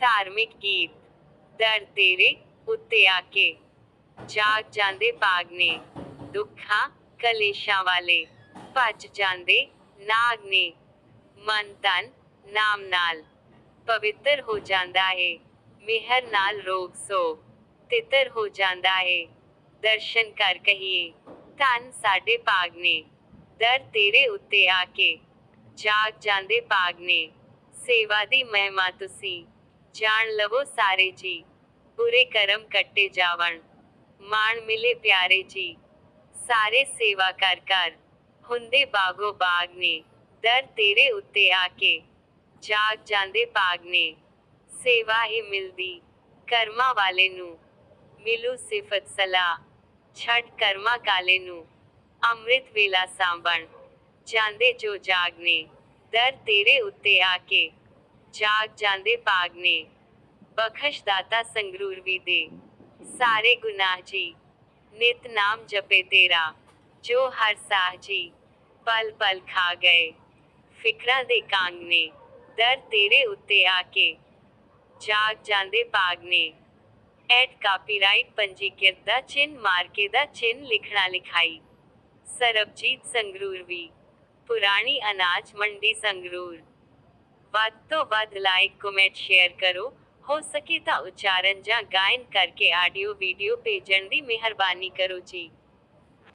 ਧਾਰਮਿਕ ਗੀਤ ਦਰ ਤੇਰੇ ਉੱਤੇ ਆ ਕੇ ਜਾਗ ਜਾਂਦੇ ਭਾਗ ਨੇ ਦੁੱਖਾਂ ਕਲੇਸ਼ਾਂ ਵਾਲੇ ਭੱਜ ਜਾਂਦੇ ਨਾਗ ਨੇ ਮਨ ਤਨ ਨਾਮ ਨਾਲ ਪਵਿੱਤਰ ਹੋ ਜਾਂਦਾ ਹੈ ਮਿਹਰ ਨਾਲ ਰੋਗ ਸੋ ਤਿੱਤਰ ਹੋ ਜਾਂਦਾ ਹੈ ਦਰਸ਼ਨ ਕਰ ਕਹੀਏ ਧੰਨ ਸਾਡੇ ਭਾਗ ਨੇ ਦਰ ਤੇਰੇ ਉੱਤੇ ਆ ਕੇ ਜਾਗ ਜਾਂਦੇ ਭਾਗ ਨੇ ਸੇਵਾ ਦੀ ਮਹਿਮਾ ਤੁਸੀਂ ਜਾਣ ਲਵੋ ਸਾਰੇ ਜੀ ਬੁਰੇ ਕਰਮ ਕੱਟੇ ਜਾਵਣ ਮਾਣ ਮਿਲੇ ਪਿਆਰੇ ਜੀ ਸਾਰੇ ਸੇਵਾ ਕਰ ਕਰ ਹੁੰਦੇ ਬਾਗੋ ਬਾਗ ਨੇ ਦਰ ਤੇਰੇ ਉੱਤੇ ਆ ਕੇ ਜਾਗ ਜਾਂਦੇ ਭਾਗ ਨੇ ਸੇਵਾ ਹੀ ਮਿਲਦੀ ਕਰਮਾਂ ਵਾਲੇ ਨੂੰ ਮਿਲੂ ਸਿਫਤ ਸਲਾਹ ਛੱਡ ਕਰਮਾਂ ਕਾਲੇ ਨੂੰ ਅੰਮ੍ਰਿਤ ਵੇਲਾ ਸਾਂਭਣ ਜਾਂਦੇ ਜੋ ਜਾਗ ਨੇ ਦਰ ਤੇਰੇ ਉੱਤੇ ਆ ਕੇ जाग जांदे पाग ने। बखश दाता संगरूर भी दे। सारे गुनाह जी, नित नाम जपे तेरा। जो हर साह जी, पल पल खा गए। फिकरा दे कांग ने, दर तेरे उत्ते आके। जाग जांदे पाग ने। एट कॉपीराइट पंजीकृत द चिन्ह, मार्के द चिन्ह लिखना लिखाई। सरबजीत संगरूर भी पुरानी अनाज मंडी संगरूर। बात तो बाद लाइक, कमेंट, शेयर करो। हो सके तो उच्चारण जा गायन करके ऑडियो वीडियो पे की मेहरबानी करो जी।